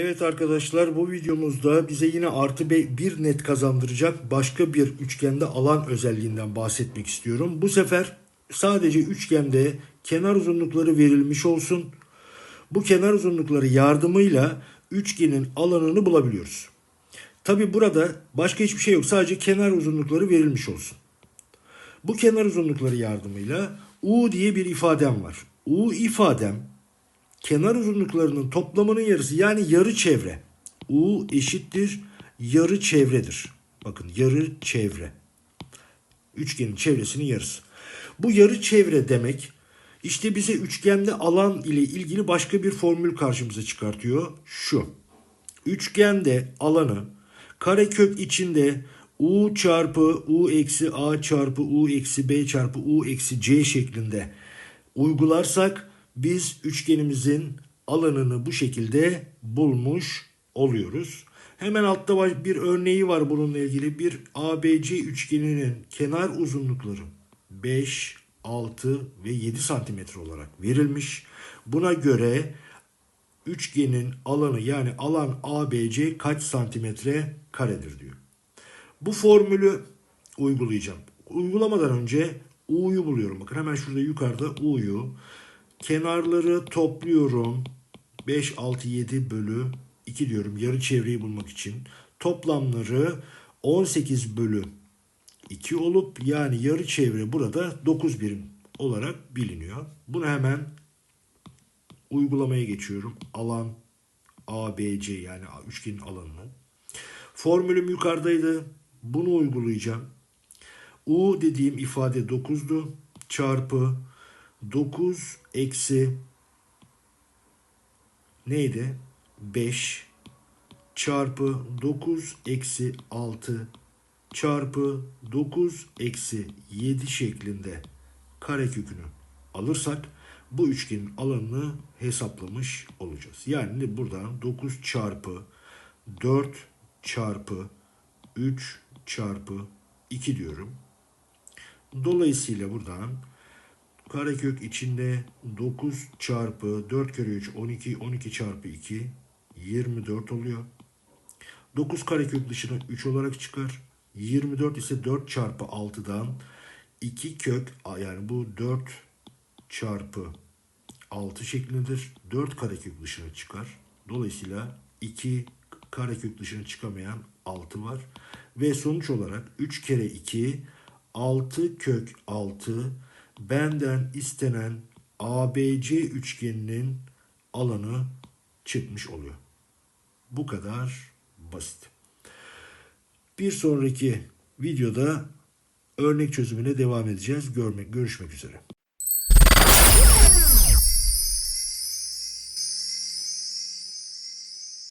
Evet arkadaşlar bu videomuzda bize yine artı bir net kazandıracak başka bir üçgende alan özelliğinden bahsetmek istiyorum. Bu sefer sadece üçgende kenar uzunlukları verilmiş olsun. Bu kenar uzunlukları yardımıyla üçgenin alanını bulabiliyoruz. Tabi burada başka hiçbir şey yok. Sadece kenar uzunlukları verilmiş olsun. Bu kenar uzunlukları yardımıyla U diye bir ifadem var. U ifadem kenar uzunluklarının toplamının yarısı yani yarı çevre. U eşittir yarı çevredir. Bakın yarı çevre. Üçgenin çevresinin yarısı. Bu yarı çevre demek işte bize üçgende alan ile ilgili başka bir formül karşımıza çıkartıyor. Şu. Üçgende alanı karekök içinde u çarpı u eksi a çarpı u eksi b çarpı u eksi c şeklinde uygularsak biz üçgenimizin alanını bu şekilde bulmuş oluyoruz. Hemen altta bir örneği var bununla ilgili. Bir ABC üçgeninin kenar uzunlukları 5, 6 ve 7 santimetre olarak verilmiş. Buna göre üçgenin alanı yani alan ABC kaç santimetre karedir diyor. Bu formülü uygulayacağım. Uygulamadan önce U'yu buluyorum. Bakın hemen şurada yukarıda U'yu kenarları topluyorum. 5, 6, 7 bölü 2 diyorum yarı çevreyi bulmak için. Toplamları 18 bölü 2 olup yani yarı çevre burada 9 birim olarak biliniyor. Bunu hemen uygulamaya geçiyorum. Alan ABC yani üçgenin alanını. Formülüm yukarıdaydı. Bunu uygulayacağım. U dediğim ifade 9'du. Çarpı 9 eksi neydi? 5 çarpı 9 eksi 6 çarpı 9 eksi 7 şeklinde karekökünü alırsak bu üçgenin alanını hesaplamış olacağız. Yani buradan 9 çarpı 4 çarpı 3 çarpı 2 diyorum. Dolayısıyla buradan karekök içinde 9 çarpı 4 kere 3 12 12 çarpı 2 24 oluyor. 9 karekök dışına 3 olarak çıkar. 24 ise 4 çarpı 6'dan 2 kök yani bu 4 çarpı 6 şeklindedir. 4 karekök dışına çıkar. Dolayısıyla 2 karekök dışına çıkamayan 6 var. Ve sonuç olarak 3 kere 2 6 kök 6 benden istenen ABC üçgeninin alanı çıkmış oluyor. Bu kadar basit. Bir sonraki videoda örnek çözümüne devam edeceğiz. Görmek, görüşmek üzere.